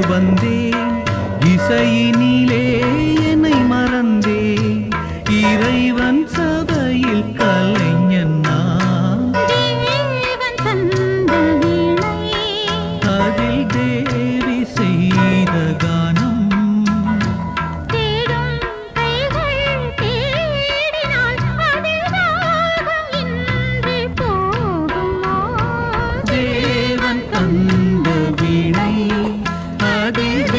வந்தேன். இசையின் பாடும்